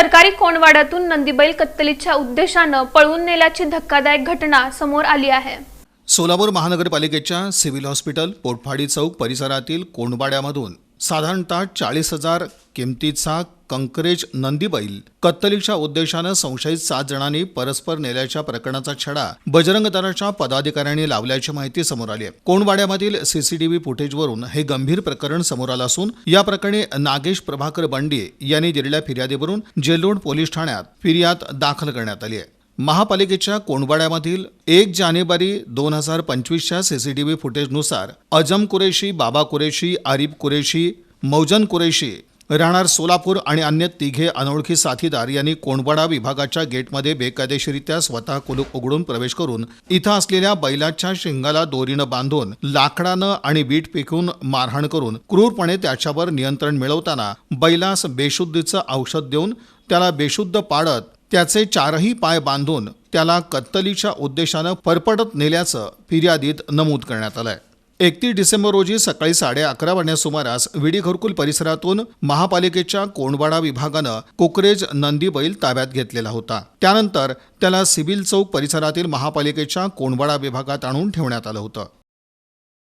सरकारी कोंडवाड्यातून नंदीबैल कत्तलीच्या उद्देशानं पळवून नेल्याची धक्कादायक घटना समोर आली आहे. सोलापूर महानगरपालिकेच्या सिव्हिल हॉस्पिटल पोटफाडी चौक परिसरातील कोंडवाड्यामधून साधारणतः चाळीस हजार किमतीचा कंकरेज नंदीबैल. कत्तलीच्या उद्देशानं संशयित सात जणांनी परस्पर नेल्याच्या प्रकरणाचा छडा बजरंग दलाच्या पदाधिकाऱ्यांनी लावल्याची माहिती समोर आली आहे. कोंडवाड्यामधील सीसीटीव्ही फुटेजवरून हे गंभीर प्रकरण समोर आलं असून या प्रकरणी नागेश प्रभाकर बंडी यांनी दिलेल्या फिर्यादीवरून जेलोड पोलीस ठाण्यात फिर्याद दाखल करण्यात आली आहे. महापालिकेच्या कोंडवाड्यामधील एक जानेवारी दोन हजार पंचवीसच्या सीसीटीव्ही फुटेजनुसार अजम कुरेशी बाबा कुरेशी आरिफ कुरेशी मौजन कुरेशी राहणार सोलापूर आणि अन्य तिघे अनोळखी साथीदार यांनी कोंडवाडा विभागाच्या गेटमध्ये बेकायदेशीरित्या स्वतः कुलूप उघडून प्रवेश करून इथं असलेल्या बैलाच्या शिंगाला दोरीनं बांधून लाकडानं आणि वीट फेकून मारहाण करून क्रूरपणे त्याच्यावर नियंत्रण मिळवताना बैलास बेशुद्धीचं औषध देऊन त्याला बेशुद्ध पाडत त्याचे चारही पाय बांधून त्याला कत्तलीच्या उद्देशानं परपटत नेल्याचं फिर्यादीत नमूद करण्यात आलंय. एकतीस डिसेंबर रोजी सकाळी साडे अकरा वाजण्या सुमारास विडी घरकुल परिसरातून महापालिकेच्या कोंडवाडा विभागानं कोकरेज नंदी बैल ताब्यात घेतलेला होता. त्यानंतर त्याला सिव्हिल चौक परिसरातील महापालिकेच्या कोंडवाडा विभागात आणून ठेवण्यात आलं होतं.